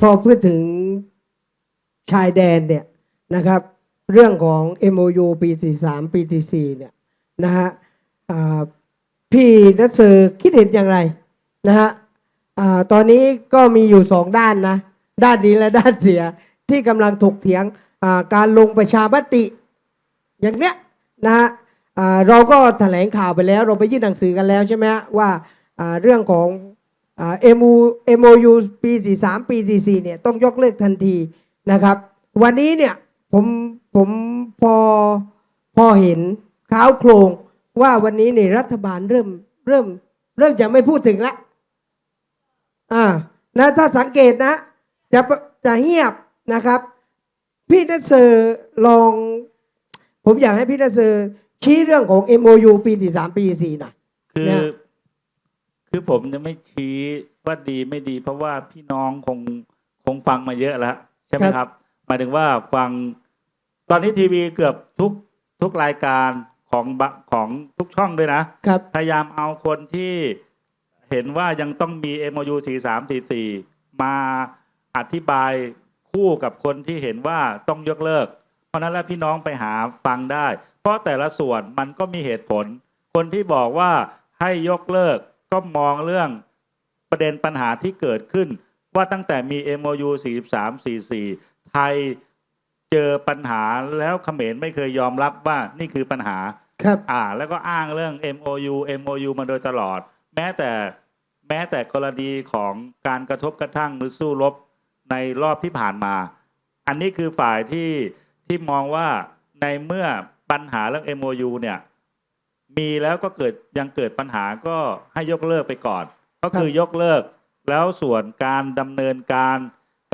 พอพูดถึงชายแดนเนี่ยนะครับ เรื่องของ MOU ปี 43 ปี 44 เนี่ยนะฮะพี่นัทเซอร์คิดเห็นอย่างไรนะฮะตอนนี้ก็มีอยู่สองด้านนะ ด้านดีและด้านเสียที่กำลังถกเถียงการลงประชามติ อย่างเนี้ยนะฮะเราก็แถลงข่าวไปแล้ว เราไปยื่นหนังสือกันแล้วใช่ไหมฮะว่าเรื่องของ อ่า MOU MOU ปี43ปี44เนี่ยต้องยกเลิกทันทีนะครับ วันนี้เนี่ยผมผมพอพอเห็นข้าวโครงว่าวันนี้เนี่ยรัฐบาลเริ่มเริ่ม เริ่มจะไม่พูดถึงละอ่านะถ้าสังเกตนะ จะจะเงียบนะครับ พี่นัทเซอร์ลอง ผมอยากให้พี่นัทเซอร์ชี้เรื่องของ MOU ปี43ปี4หน่อยคือเนี่ย คือผมจะไม่ชี้ว่าดีไม่ดี เพราะว่าพี่น้องคงคงฟังมาเยอะแล้วใช่ไหมครับ หมายถึงว่าฟังตอนนี้ทีวีเกือบทุกทุกรายการของบะของทุกช่องด้วยนะครับพยายามเอาคนที่เห็นว่ายังต้องมี MOU 4344 มาอธิบายคู่กับคนที่เห็นว่าต้องยกเลิก เพราะฉะนั้นแล้วพี่น้องไปหาฟังได้ เพราะแต่ละส่วนมันก็มีเหตุผล คนที่บอกว่าให้ยกเลิก ก็มองเรื่องประเด็นปัญหาที่เกิดขึ้น ว่าตั้งแต่มี MOU 4344 ไทยเจอปัญหาแล้วเขมรไม่เคยยอมรับว่านี่คือปัญหาครับอ่า แล้วก็อ้างเรื่อง MOU MOU มาโดยตลอด แม้แต่แม้แต่กรณีของการกระทบกระทั่งหรือสู้รบในรอบที่ผ่านมา อันนี้คือฝ่ายที่ที่มองว่าในเมื่อปัญหาเรื่อง MOU เนี่ย มีแล้วก็เกิดยังเกิดปัญหาก็ให้ยกเลิกไปก่อน ก็คือยกเลิก แล้วส่วนการดำเนินการ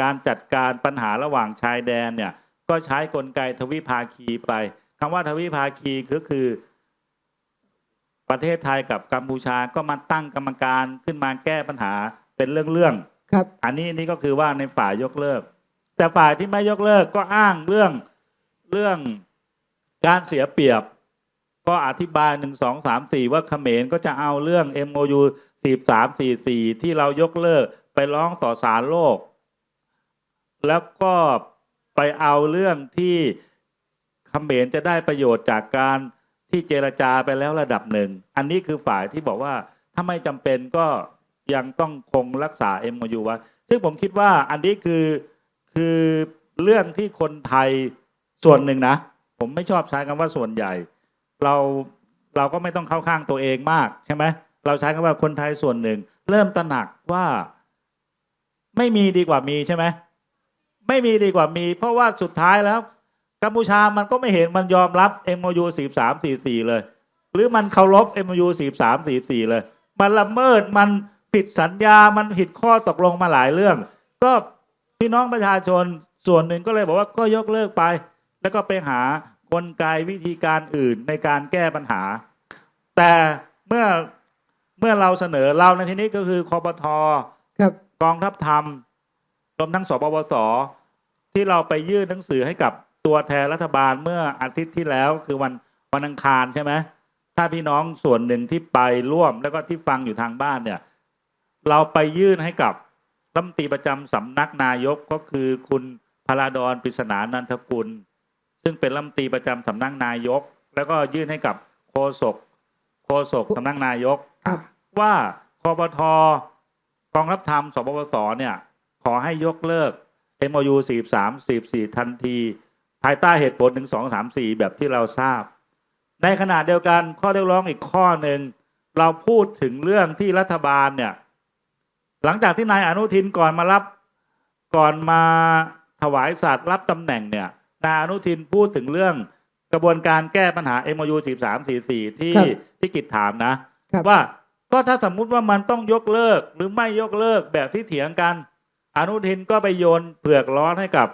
การจัดการปัญหาระหว่างชายแดนเนี่ยก็ใช้กลไกทวิภาคีไปคำว่าทวิภาคีก็คือ ประเทศไทยกับกัมพูชาก็มาตั้งกรรมการขึ้นมาแก้ปัญหาเป็นเรื่องๆครับ อันนี้นี่ก็คือว่าในฝ่ายยกเลิก แต่ฝ่ายที่ไม่ยกเลิกก็อ้างเรื่องเรื่องการเสียเปรียบ ก็อธิบายหนึ่งสองสามสี่ว่าเขมรก็จะเอาเรื่อง MOU สี่สามสี่สี่ที่เรายกเลิกไปร้องต่อศาลโลก แล้วก็ไปเอาเรื่องที่เขมรจะได้ประโยชน์จากการที่เจรจาไปแล้วระดับหนึ่ง อันนี้คือฝ่ายที่บอกว่าถ้าไม่จำเป็นก็ยังต้องคงรักษา MOU ไว้ซึ่งผมคิดว่าอันนี้คือคือเรื่องที่คนไทยส่วนหนึ่งนะ ผมไม่ชอบใช้คำว่าส่วนใหญ่ เราเราก็ไม่ต้องเข้าข้างตัวเองมากใช่ไหมเราใช้คำว่าคนไทยส่วนหนึ่ง เริ่มตระหนักว่า ไม่มีดีกว่ามีใช่ไหมไม่มีดีกว่ามี เพราะว่าสุดท้ายแล้ว กัมพูชามันก็ไม่เห็นมันยอมรับ MOU 4344 เลย หรือมันเคารพ MOU 4344 เลย มันละเมิดมันผิดสัญญามันผิดข้อตกลงมาหลายเรื่อง ก็พี่น้องประชาชนส่วนหนึ่งก็เลยบอกว่าก็ยกเลิกไป แล้วก็ไปหา กลไกวิธีการอื่นในการแก้ปัญหา แต่เมื่อเมื่อเราเสนอเราในที่นี้ก็คือคอปทครับกองทัพธรรมรวมทั้งสปปสที่เราไปยื่นหนังสือให้กับตัวแทนรัฐบาลเมื่ออาทิตย์ที่แล้วคือวันวันอังคารใช่ไหมถ้าพี่น้องส่วนหนึ่งที่ไปร่วมแล้วก็ที่ฟังอยู่ทางบ้านเนี่ย เราไปยื่นให้กับรัฐมนตรีประจำสำนักนายกก็คือคุณพลาดอนปริศนานันทกุล ซึ่งเป็นรัฐมนตรีประจำสำนักนายก แล้วก็ยื่นให้กับโฆษกโฆษกสำนักนายกครับว่าคอปทกองรับธรรมสปปสเนี่ย ขอให้ยกเลิก MOU 43 44 ทันที ภายใต้เหตุผลถึง2 3 4 แบบที่เราทราบ ในขณะเดียวกันข้อเรียกร้องอีกข้อหนึ่ง เราพูดถึงเรื่องที่รัฐบาลเนี่ย หลังจากที่นายอนุทินก่อนมารับก่อนมาถวายสัตว์รับตำแหน่งเนี่ย นายอนุทินพูดถึงเรื่องกระบวนการแก้ปัญหา MOU 43 44 ที่ครับที่กิจถามนะ ครับ ว่าก็ถ้าสมมุติว่ามันต้องยกเลิกหรือไม่ยกเลิกแบบที่เถียงกัน อนุทินก็ไปโยนเผือกร้อนให้กับ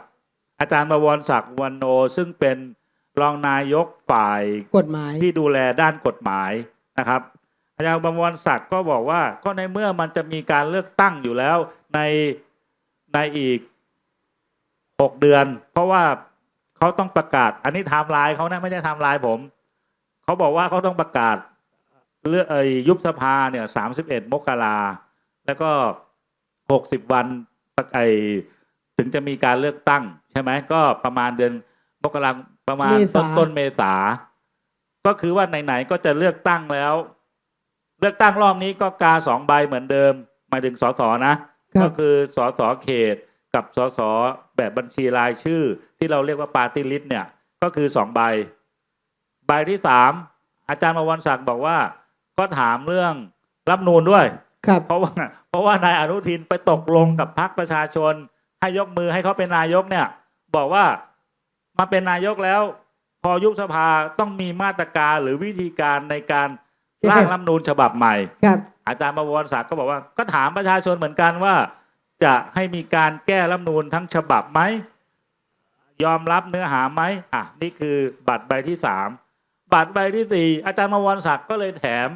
อาจารย์บวรศักดิ์วันโน ซึ่งเป็นรองนายกฝ่าย กฎหมาย ที่ดูแลด้านกฎหมายนะครับอาจารย์บวรศักดิ์ก็บอกว่าก็ในเมื่อมันจะมีการเลือกตั้งอยู่แล้วในในอีกหกเดือน เพราะว่า เขาต้องประกาศ อันนี้ไทม์ไลน์เขานะไม่ใช่ไทม์ไลน์ผมเขาบอกว่าเขาต้องประกาศเลือกเอยยุบสภาเนี่ยสามสิบเอ็ดมกราแล้วก็หกสิบวันประไอถึงจะมีการเลือกตั้ง ใช่ไหมก็ประมาณเดือนมกราประมาณเมษาต้นต้นเมษา ก็คือว่าไหนๆก็จะเลือกตั้งแล้ว เลือกตั้งรอบนี้ก็กาสองใบเหมือนเดิมหมายถึงสสนะครัก็บคือสสเขต กับสสแบบบัญชีรายชื่อ ที่เราเรียกว่าปาร์ตี้ลิสต์เนี่ยก็คือสองใบ ใบที่สามอาจารย์มวันศักดิ์บอกว่า ก็ถามเรื่องรับนูนด้วยครับเพราะว่าเพราะว่านายอนุทินไปตกลงกับพรรคประชาชน ให้ยกมือให้เขาเป็นนายกเนี่ย บอกว่ามาเป็นนายกแล้ว พอยุบสภาต้องมีมาตรการหรือวิธีการในการร่างรัฐธรรมนูญฉบับใหม่ ครับ อาจารย์ประวรศักดิ์ก็บอกว่า ก็ถามประชาชนเหมือนกันว่า จะให้มีการแก้รัฐธรรมนูญทั้งฉบับไหม ยอมรับเนื้อหาไหมอะนี่คือบัตรใบที่สามบัตรใบที่สี่อาจารย์ประวรศักดิ์ก็เลยแถม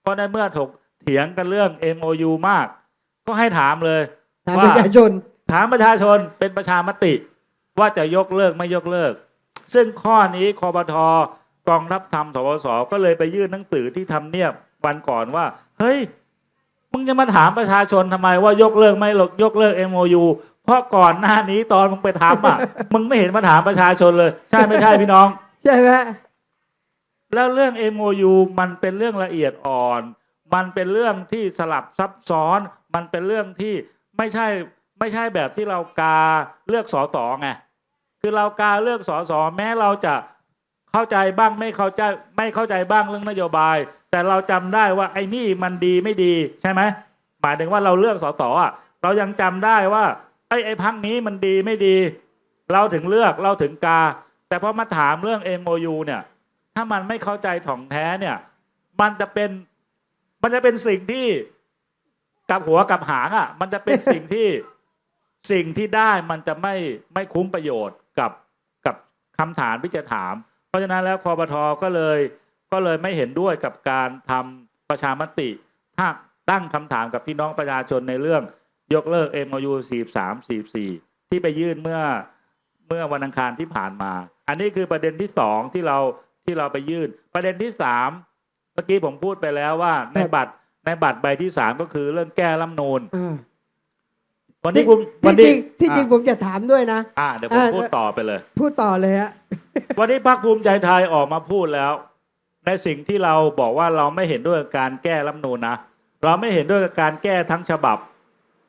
เพราะในเมื่อถกเถียงกันเรื่อง MOU มาก ก็ให้ถามเลยถามว่าประชาชนถามประชาชนเป็นประชามติ ว่าจะยกเลิกไม่ยกเลิก ซึ่งข้อนี้คอปทกองทัพธรรมสวสก็เลยไปยื่นหนังสือที่ทำเนียบวันก่อนว่า เฮ้ย มึงจะมาถามประชาชนทำไมว่ายกเลิกไม่ยกเลิก MOU เพราะก่อนหน้านี้ตอนมึงไปทำอะ มึงไม่เห็นมาถามประชาชนเลย ใช่ไม่ใช่พี่น้อง ใช่ไหมแล้วเรื่อง MOU มันเป็นเรื่องละเอียดอ่อน มันเป็นเรื่องที่สลับซับซ้อน มันเป็นเรื่องที่ไม่ใช่ไม่ใช่แบบที่เรากาเลือกสอสอไงคือเรากาเลือกสอสอแม้เราจะ เข้าใจบ้างไม่เข้าใจไม่เข้าใจบ้างเรื่องนโยบาย แต่เราจำได้ว่าไอ้นี่มันดีไม่ดีใช่ไหมหมายถึงว่าเราเลือกสอสอะเรายังจำได้ว่าไอ้ไอ้พักนี้มันดีไม่ดี เราถึงเลือกเราถึงกา แต่พอมาถามเรื่อง MOU เนี่ย ถ้ามันไม่เข้าใจถ่องแท้เนี่ย มันจะเป็นมันจะเป็นสิ่งที่กับหัวกับหางอะ มันจะเป็นสิ่งที่สิ่งที่ได้มันจะไม่ไม่คุ้มประโยชน์กับกับคำถามที่จะถาม ราะฉะนั้นแล้วคอปทก็เลยก็เลยไม่เห็นด้วยกับการทำประชามติถ้าตั้งคำถามกับพี่น้องประชาชนในเรื่องยกเลิก MOU 43 44 ที่ไปยื่นเมื่อเมื่อวันอังคารที่ผ่านมา อันนี้คือประเด็นที่สองที่เราที่เราไปยื่น ประเด็นที่สามเมื่อกี้ผมพูดไปแล้วว่าในบัตรในบัตรใบที่สามก็คือเรื่องแก้รัฐนูญอ่า วันนี้ผมวัที่นจนี้ริงที่จริงผมจะถามด้วยนะ อ่าเดี๋ยวผมอ่าพูดต่อไปเลย พูดต่อเลยฮะวันนี้พรรคภูมิใจไทยออกมาพูดแล้ว ในสิ่งที่เราบอกว่าเราไม่เห็นด้วยกับการแก้รัฐธรรมนูญนะเราไม่เห็นด้วยกับการแก้ทั้งฉบับ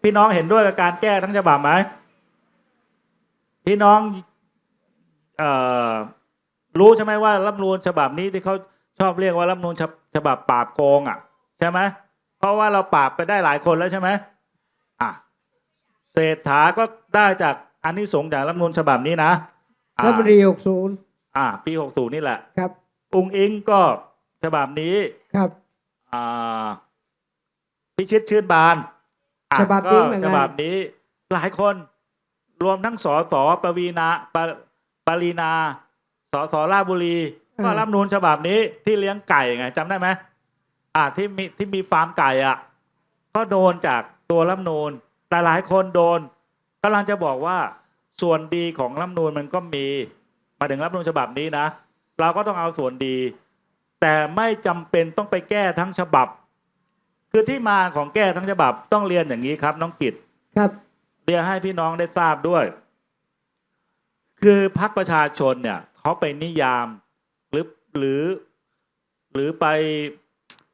พี่น้องเห็นด้วยกับการแก้ทั้งฉบับไหมพี่น้องเอ่อรู้ใช่ไหมว่ารัฐธรรมนูญฉบับนี้ที่เขาชอบเรียกว่ารัฐธรรมนูญฉบับฉบับปราบโกงอะ ใช่ไหมเพราะว่าเราปราบไปได้หลายคนแล้วใช่ไหมอะ เศรษฐาก็ได้จากอันนี้สงส์จากรัฐธรรมนูญฉบับนี้นะอ่ารัฐมนตรีหกศูนย์อ่า ปีหกศูนย์นี่แหละครับอุงอิงก็ฉบับนี้ครับ อ่าพิชิตชื่นบานอะฉบับนี้ก็เหมือนกันฉบับนี้หลายคนรวมทั้งสสปวีนาปปรีนาสสราชบุรี ก็รับนูนฉบับนี้ที่เลี้ยงไก่ไงจำได้ไหมอ่าที่มีที่มีฟาร์มไก่อะ ก็โดนจากตัวรัฐธรรมนูน แต่หลายคนโดนกำลังจะบอกว่าส่วนดีของรัฐธรรมนูนมันก็มีมาถึงรัฐธรรมนูญฉบับนี้นะ เราก็ต้องเอาส่วนดี แต่ไม่จำเป็นต้องไปแก้ทั้งฉบับ คือที่มาของแก้ทั้งฉบับต้องเรียนอย่างนี้ครับ น้องกิตครับเรียนให้พี่น้องได้ทราบด้วย คือพรรคประชาชนเนี่ยเขาไปนิยามหรือหรือ หรือไป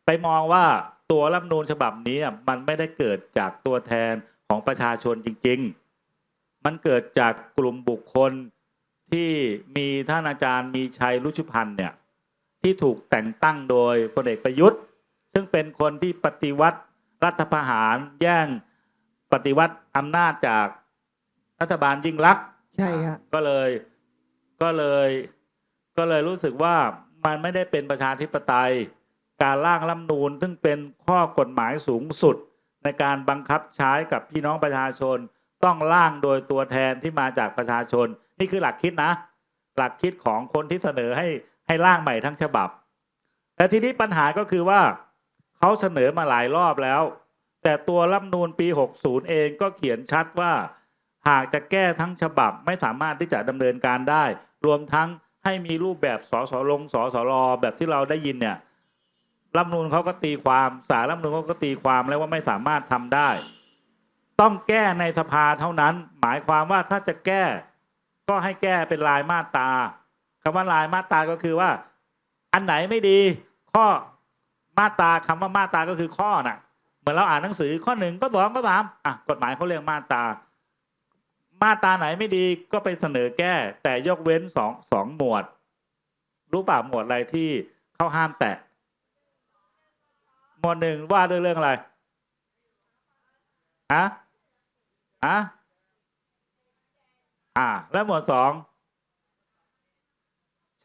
ไปมองว่าตัวรัฐธรรมนูญฉบับนี้อะมันไม่ได้เกิดจากตัวแทน ของประชาชนจริง ๆ มันเกิดจากกลุ่มบุคคลที่มีท่านอาจารย์มีชัยรุชุพันธ์เนี่ยที่ถูกแต่งตั้งโดยพลเอกประยุทธ์ ซึ่งเป็นคนที่ปฏิวัติรัฐประหารแย่งปฏิวัติอำนาจจากรัฐบาลยิ่งลักษณ์ใช่ครับก็เลยก็เลยก็เลยรู้สึกว่ามันไม่ได้เป็นประชาธิปไตย การร่างรัฐธรรมนูญซึ่งเป็นข้อกฎหมายสูงสุด ในการบังคับใช้กับพี่น้องประชาชน ต้องร่างโดยตัวแทนที่มาจากประชาชน นี่คือหลักคิดนะ หลักคิดของคนที่เสนอให้ให้ร่างใหม่ทั้งฉบับ แต่ทีนี้ปัญหาก็คือว่าเขาเสนอมาหลายรอบแล้ว แต่ตัวรัฐนูญปี 60 เองก็เขียนชัดว่า หากจะแก้ทั้งฉบับไม่สามารถที่จะดำเนินการได้ รวมทั้งให้มีรูปแบบสสลงสสรแบบที่เราได้ยินเนี่ย รัฐมนูญเขาก็ตีความสารรัฐมนูญเขาก็ตีความแล้วว่าไม่สามารถทำได้ ต้องแก้ในสภาเท่านั้น หมายความว่าถ้าจะแก้ ก็ให้แก้เป็นรายมาตราคำว่ารายมาตราก็คือว่า อันไหนไม่ดี ข้อมาตราคำว่ามาตราก็คือข้อน่ะ เหมือนเราอ่านหนังสือข้อหนึ่งก็สองก็สามอะกฎหมายเขาเรียกมาตรามาตราไหนไม่ดีก็ไปเสนอแก้ แต่ยกเว้นสองสองหมวด รู้ป่ะหมวดอะไรที่เขาห้ามแตะ มวดหนึ่งว่าด้วยเรื่องอะไรฮะฮะอ่า แล้วหมวดสอง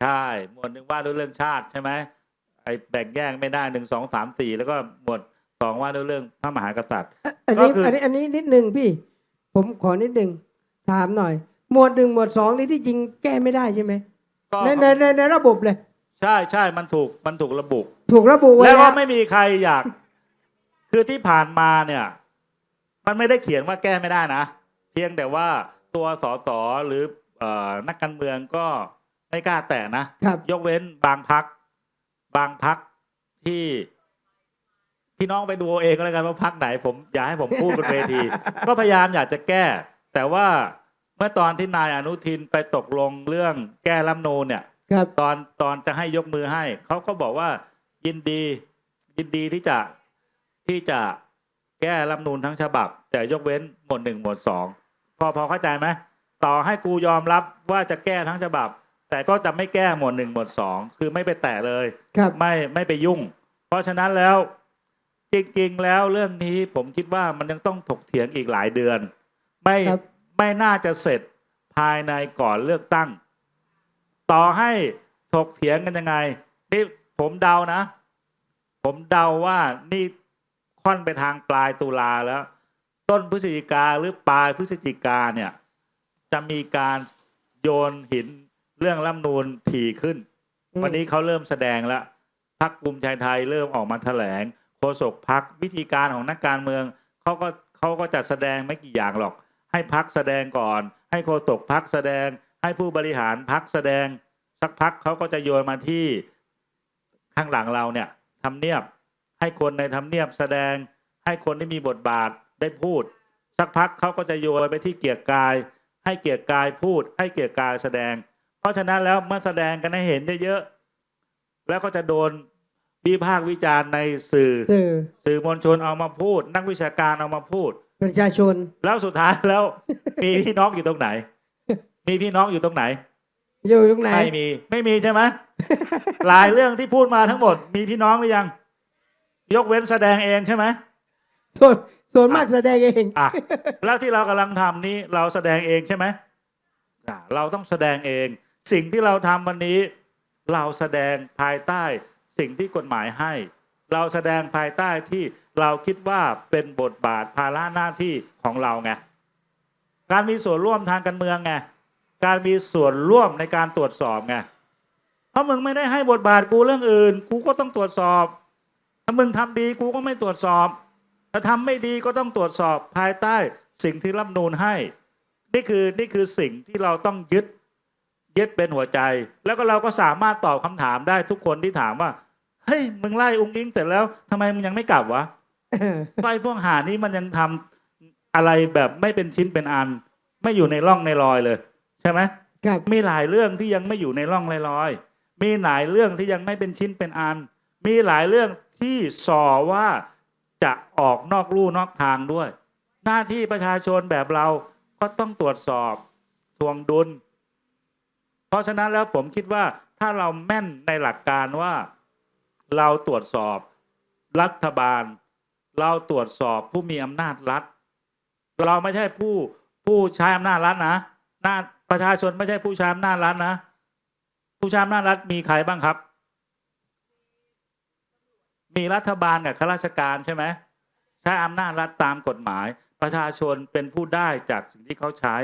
ใช่ หมวดหนึ่งว่าด้วยเรื่องชาติใช่ไหมไอ้แบ่งแยกไม่ได้หนึ่งสองสามสี่แล้วก็หมวดสองว่าด้วยเรื่องพระมหากษัตริย์อันนี้ก็คืออัอันนี้อันนี้นิดหนึ่งพี่ ผมขอนิดหนึ่งถามหน่อย หมวดหนึ่งหมวดสองนี่ที่จริงแก้ไม่ได้ใช่ไหมก็ในในในในระบบเลย ใช่ใช่มันถูกมันถูกระบุ ถูกระบุไว้แล้วแล้ก็วไม่มีใครอยาก คือที่ผ่านมาเนี่ย มันไม่ได้เขียนว่าแก้ไม่ได้นะ เพียงแต่ว่าตัวสสหรือเอ่อนักการเมืองก็ไม่กล้าแตะนะครับยกเว้นบางพัก บางพักที่พี่น้องไปดูเอาเองก็แล้วกันว่าพักไหน ผมอย่าให้ผมพูดบนเวที ก็พยายามอยากจะแก้ แต่ว่าเมื่อตอนที่นายอนุทินไปตกลงเรื่องแก้รัฐธรรมนูญเนี่ยครับตอนตอนจะให้ยกมือให้เขาก็บอกว่า ยินดี ยินดีที่จะที่จะแก้รัฐธรรมนูญทั้งฉบับ แต่ยกเว้นหมวดหนึ่งหมวดสองพอพอเข้าใจไหมต่อให้กูยอมรับว่าจะแก้ทั้งฉบับ แต่ก็จะไม่แก้หมวดหนึ่งหมวดสองคือไม่ไปแตะเลยครับไม่ไม่ไปยุ่ง เพราะฉะนั้นแล้วจริงๆแล้วเรื่องนี้ผมคิดว่ามันยังต้องถกเถียงอีกหลายเดือน ไม่ครับ ไม่น่าจะเสร็จภายในก่อนเลือกตั้ง ต่อให้ถกเถียงกันยังไงนี่ ผมเดานะ ผมเดาว่านี่ค่อนไปทางปลายตุลาแล้ว ต้นพฤศจิกาหรือปลายพฤศจิกาเนี่ย จะมีการโยนหินเรื่องรัฐธรรมนูนถี่ขึ้นอืมวันนี้เขาเริ่มแสดงแล้วพักภูมิใจไทยเริ่มออกมาแถลงโฆษกพักวิธีการของนักการเมืองเขาก็เขาก็จะแสดงไม่กี่อย่างหรอก ให้พักแสดงก่อน ให้โฆษกพักแสดง ให้ผู้บริหารพักแสดง สักพักเขาก็จะโยนมาที่ ข้างหลังเราเนี่ยทำเนียบให้คนในทำเนียบแสดงให้คนที่มีบทบาทได้พูด สักพักเขาก็จะโยนไปที่เกียรติกาย ให้เกียรติกายพูด ให้เกียรติกายแสดง เพราะฉะนั้นแล้วเมื่อแสดงกันให้เห็นเยอะๆแล้วก็จะโดนวิพากษ์วิจารณ์ในสื่อสื่อ สื่อมวลชนเอามาพูด นักวิชาการเอามาพูด ประชาชน แล้วสุดท้ายแล้ว มีพี่น้องอยู่ตรงไหน มีพี่น้องอยู่ตรงไหน อยู่ตรงไหน ไม่มี ไม่มีใช่ไหม หลายเรื่องที่พูดมาทั้งหมด มีพี่น้องหรือยัง ยกเว้นแสดงเองใช่ไหมส่วนส่วนมากแสดงเองอะแล้วที่เรากำลังทำนี้เราแสดงเองใช่ไหมอะเราต้องแสดงเอง สิ่งที่เราทำวันนี้ เราแสดงภายใต้สิ่งที่กฎหมายให้ เราแสดงภายใต้ที่เราคิดว่าเป็นบทบาทภาระหน้าที่ของเราไงการมีส่วนร่วมทางการเมืองไง การมีส่วนร่วมในการตรวจสอบไงเพราะมึงไม่ได้ให้บทบาทกูเรื่องอื่น กูก็ต้องตรวจสอบ ถ้ามึงทำดีกูก็ไม่ตรวจสอบ ถ้าทำไม่ดีก็ต้องตรวจสอบภายใต้สิ่งที่รัฐธรรมนูนให้ นี่คือนี่คือสิ่งที่เราต้องยึดยึดเป็นหัวใจ แล้วก็เราก็สามารถตอบคำถามได้ทุกคนที่ถามว่าเฮ้ยมึงไล่องค์อิงเสร็จแล้วทำไมมึงยังไม่กลับวะไฟพวกหานี่มันยังทำอะไรแบบไม่เป็นชิ้นเป็นอัน ไม่อยู่ในร่องในรอยเลยใช่ไหมครับมีหลายเรื่องที่ยังไม่อยู่ในร่องในรอยมีหลายเรื่องที่ยังไม่เป็นชิ้นเป็นอัน มีหลายเรื่องที่ส่อว่าจะออกนอกลู่นอกทางด้วย หน้าที่ประชาชนแบบเราก็ต้องตรวจสอบทวงดุล เพราะฉะนั้นแล้วผมคิดว่าถ้าเราแม่นในหลักการว่า เราตรวจสอบรัฐบาล เราตรวจสอบผู้มีอำนาจรัฐ เราไม่ใช่ผู้ผู้ใช้อำนาจรัฐนะ หน้าประชาชนไม่ใช่ผู้ใช้อำนาจรัฐนะ ผู้ใช้อำนาจรัฐมีใครบ้างครับ มีรัฐบาลกับข้าราชการใช่ไหมใช้อำนาจรัฐตามกฎหมาย ประชาชนเป็นผู้ได้จากสิ่งที่เขาใช้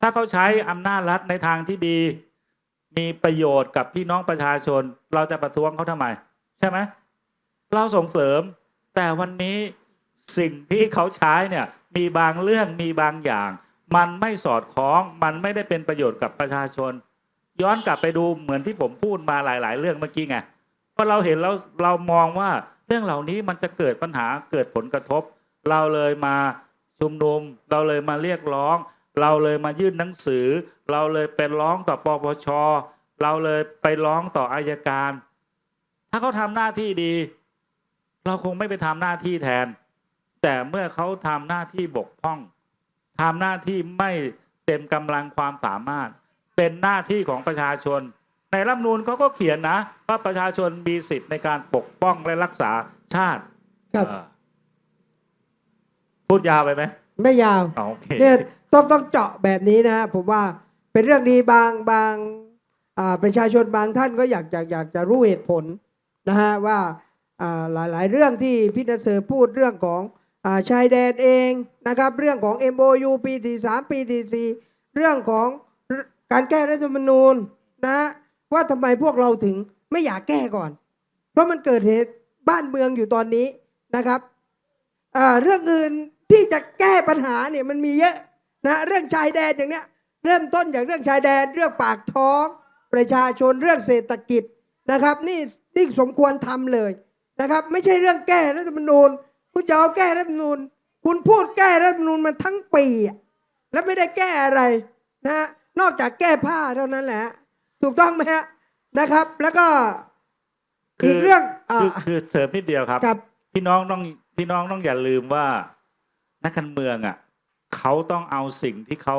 ถ้าเขาใช้อำนาจรัฐในทางที่ดี มีประโยชน์กับพี่น้องประชาชน เราจะประท้วงเขาทำไม ใช่ไหมเราส่งเสริม แต่วันนี้สิ่งที่เขาใช้เนี่ยมีบางเรื่องมีบางอย่าง มันไม่สอดคล้องมันไม่ได้เป็นประโยชน์กับประชาชน ย้อนกลับไปดูเหมือนที่ผมพูดมาหลาย ๆ เรื่องเมื่อกี้ไงพราเราเห็นแล้วเรามองว่าเรื่องเหล่านี้มันจะเกิดปัญหาเกิดผลกระทบ เราเลยมาชุมนุม เราเลยมาเรียกร้อง เราเลยมายื่นหนังสือ เราเลยไปร้องต่อปปชเราเลยไปร้องต่ออายการ ถ้าเขาทำหน้าที่ดี เราคงไม่ไปทำหน้าที่แทน แต่เมื่อเขาทำหน้าที่บกพร่อง ทำหน้าที่ไม่เต็มกำลังความสามารถ เป็นหน้าที่ของประชาชน ในรัฐธรรมนูญเขาก็เขียนนะ ว่าประชาชนมีสิทธิ์ในการปกป้องและรักษาชาติครับเออพูดยาวไปไหมไม่ยาวอ๋อโอเคเนี่ยต้องต้องเจาะแบบนี้นะฮะผมว่าเป็นเรื่องดีบางบางอ่าประชาชนบางท่านก็อยากอยากอยากจะรู้เหตุผลนะฮะว่าอ่าหลายหลายเรื่องที่พี่นัสเซอร์พูดเรื่องของอา ชายแดนเองนะครับ เรื่องของ MOU ปีที่สามปีที่สี่เรื่องของการแก้รัฐธรรมนูญนะว่าทำไมพวกเราถึงไม่อยากแก้ก่อน เพราะมันเกิดเหตุบ้านเมืองอยู่ตอนนี้นะครับเรื่องอื่นที่จะแก้ปัญหาเนี่ยมันมีเยอะนะเรื่องชายแดนอย่างเนี้ยเริ่มต้นจากเรื่องชายแดนเรื่องปากท้อง ประชาชนเรื่องเศรษฐกิจนะครับ นี่นี่สมควรทำเลยนะครับ ไม่ใช่เรื่องแก้รัฐธรรมนูญ คุณจะเอาแก้รัฐธรรมนูญคุณพูดแก้รัฐธรรมนูญมันทั้งปีอะแล้วไม่ได้แก้อะไรนะฮะนอกจากแก้ผ้าเท่านั้นแหละ ถูกต้องไหมฮะนะครับ แล้วก็อีกเรื่องอ่าคือคือเสริมนิดเดียวครับกับ พี่น้องต้องพี่น้องต้องอย่าลืมว่า นักการเมืองอะเขาต้องเอาสิ่งที่เขา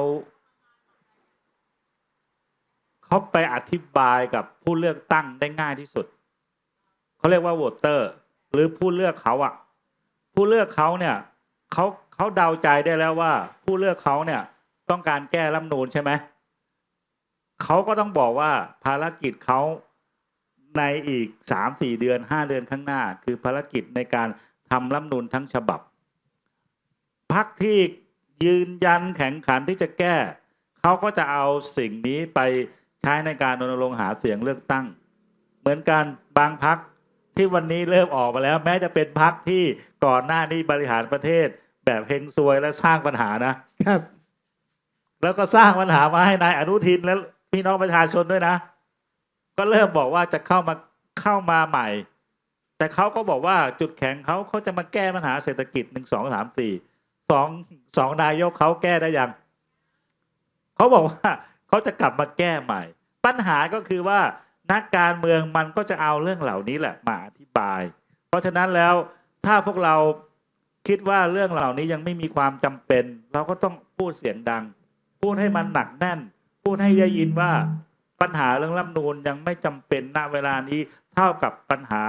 เขาไปอธิบายกับผู้เลือกตั้งได้ง่ายที่สุด เขาเรียกว่าโหวตเตอร์ หรือผู้เลือกเขาอะ ผู้เลือกเขาเนี่ยเขาเขาเดาใจได้แล้วว่า ผู้เลือกเขาเนี่ยต้องการแก้รัฐมนูญใช่ไหมเขาก็ต้องบอกว่าภารกิจเขาในอีกสามสี่เดือนห้าเดือนข้างหน้า คือภารกิจในการทำรัฐมนูญทั้งฉบับพักที่ยืนยันแข่งขันที่จะแก้เขาก็จะเอาสิ่งนี้ไปใช้ในการรณรงค์หาเสียงเลือกตั้ง เหมือนกันบางพัก ที่วันนี้เริ่มออกมาแล้ว แม้จะเป็นพักที่ก่อนหน้านี้บริหารประเทศ แบบเฮงซวยและสร้างปัญหานะครับ แล้วก็สร้างปัญหามาให้นายอนุทินและพี่น้องประชาชนด้วยนะ ก็เริ่มบอกว่าจะเข้ามาเข้ามาใหม่ แต่เขาก็บอกว่าจุดแข็งเขาเขาจะมาแก้ปัญหาเศรษฐกิจหนึ่งสองสามสี่สองสองนายกเขาแก้ได้ยังเขาบอกว่าเขาจะกลับมาแก้ใหม่ ปัญหาก็คือว่า นักการเมืองมันก็จะเอาเรื่องเหล่านี้แหละมาอธิบาย เพราะฉะนั้นแล้วถ้าพวกเราคิดว่าเรื่องเหล่านี้ยังไม่มีความจำเป็น เราก็ต้องพูดเสียงดัง พูดให้มันหนักแน่น พูดให้ได้ยินว่าปัญหาเรื่องรัฐนูญยังไม่จำเป็นณเวลานี้ เท่ากับปัญหา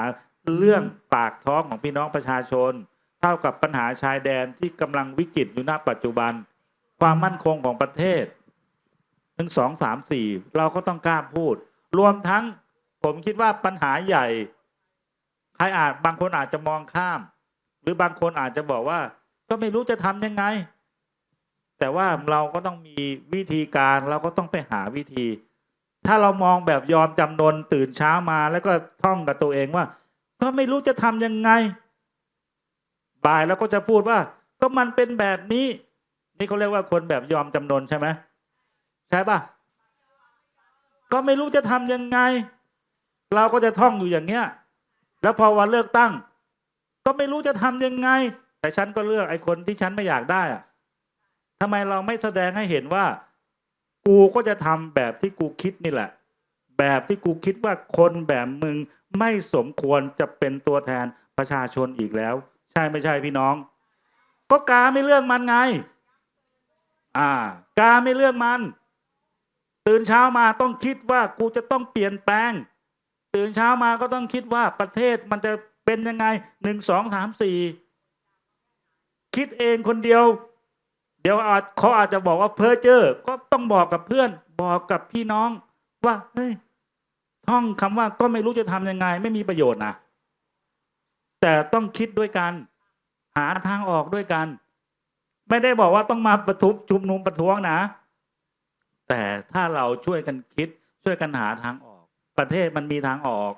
เรื่องปากท้องของพี่น้องประชาชน เท่ากับปัญหาชายแดนที่กำลังวิกฤตอยู่ณปัจจุบัน ความมั่นคงของประเทศหนึ่งสองสามสี่เราก็ต้องกล้าพูด รวมทั้งผมคิดว่าปัญหาใหญ่ ใครอาจบางคนอาจจะมองข้าม หรือบางคนอาจจะบอกว่า ก็ไม่รู้จะทำยังไง แต่ว่าเราก็ต้องมีวิธีการเราก็ต้องไปหาวิธี ถ้าเรามองแบบยอมจำนนตื่นเช้ามาแล้วก็ท่องกับตัวเองว่า ก็ไม่รู้จะทำยังไง บ่ายแล้วก็จะพูดว่า ก็มันเป็นแบบนี้ นี่เขาเรียกว่าคนแบบยอมจำนนใช่ไหมใช่ปะ ก็ไม่รู้จะทำยังไง เราก็จะท่องอยู่อย่างเงี้ย แล้วพอวันเลือกตั้ง ก็ไม่รู้จะทำยังไง แต่ฉันก็เลือกไอ้คนที่ฉันไม่อยากได้อะทำไมเราไม่แสดงให้เห็นว่า กูก็จะทำแบบที่กูคิดนี่แหละ แบบที่กูคิดว่าคนแบบมึงไม่สมควรจะเป็นตัวแทนประชาชนอีกแล้ว ใช่ไม่ใช่พี่น้อง ก็กาไม่เรื่องมันไง อ่า กาไม่เรื่องมัน ตื่นเช้ามาต้องคิดว่ากูจะต้องเปลี่ยนแปลง ตื่นเช้ามาก็ต้องคิดว่าประเทศมันจะเป็นยังไงหนึ่งสองสามสี่คิดเองคนเดียว เดี๋ยวอาจเขาอาจจะบอกว่าเพ้อเจ้อก็ต้องบอกกับเพื่อน บอกกับพี่น้องว่าเฮ้ยท่องคำว่าก็ไม่รู้จะทำยังไง ไม่มีประโยชน์นะแต่ต้องคิดด้วยกัน หาทางออกด้วยกัน ไม่ได้บอกว่าต้องมาประทุบชุมนุมประท้วงนะ แต่ถ้าเราช่วยกันคิดช่วยกันหาทางออกประเทศมันมีทางออก